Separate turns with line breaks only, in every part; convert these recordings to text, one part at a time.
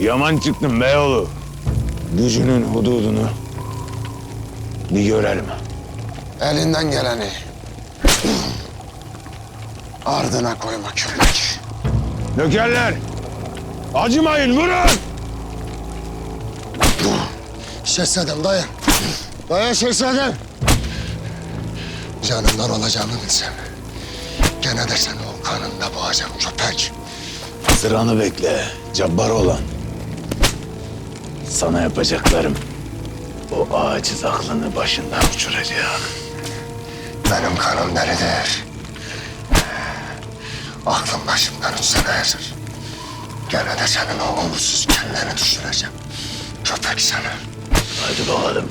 Yaman çıktın beyoğlu. Gücünün hududunu bir görelim.
Elinden geleni ardına koyma köpek.
Nökerler! Acımayın vurun!
Şehzadem dayan. Dayan şehzadem. Canından olacağını bilsem. Gene de seni o kanında boğacağım köpek.
Sıranı bekle, cabbar olan. Sana yapacaklarım o aciz aklını başından uçuracak.
Benim kanım delidir. Aklım başımdan uçsana yazır. Gene de senin o uğursuz kelleni düşüreceğim. Köpek seni.
Hadi bakalım.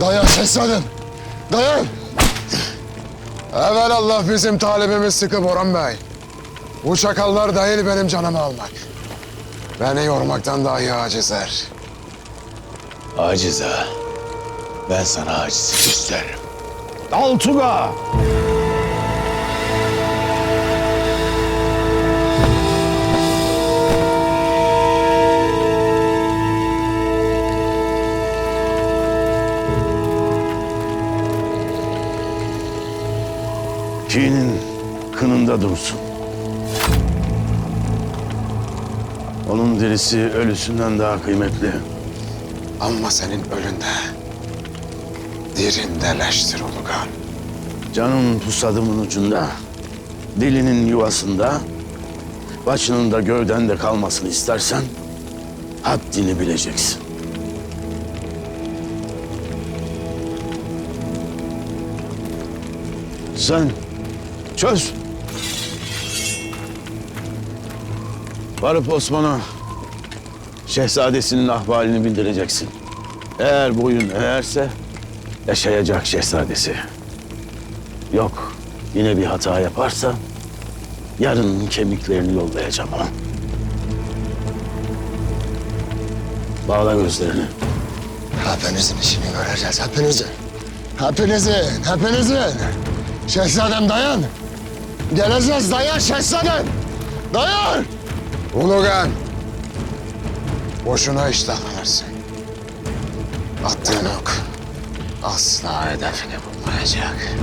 Dayan şehzadem. Dayan. Evvel Allah bizim talibimiz sıkı Boran Bey. Bu çakallar değil benim canımı almak. Beni yormaktan dahi acizler.
Aciz ha. Ben sana acizi gösteririm. Altuga! Kinin kınında dursun. Onun dirisi ölüsünden daha kıymetli.
Ama senin ölünde dirindeleştir Ulugan.
Canın pusadımın ucunda, dilinin yuvasında, başının da gövden de kalmasını istersen haddini bileceksin. Sen çöz. Varıp Osman'a şehzadesinin ahvalini bildireceksin. Eğer boyun eğerse yaşayacak şehzadesi. Yok, yine bir hata yaparsa yarın kemiklerini yollayacağım ona. Bağla gözlerini.
Hepinizin işini göreceğiz, hepinizin. Hepinizin, hepinizin. Şehzadem dayan. Geleceğiz, dayan şehzadem. Dayan. Ulugan. Boşuna iştahlanırsın. Attığın ok asla hedefini bulmayacak.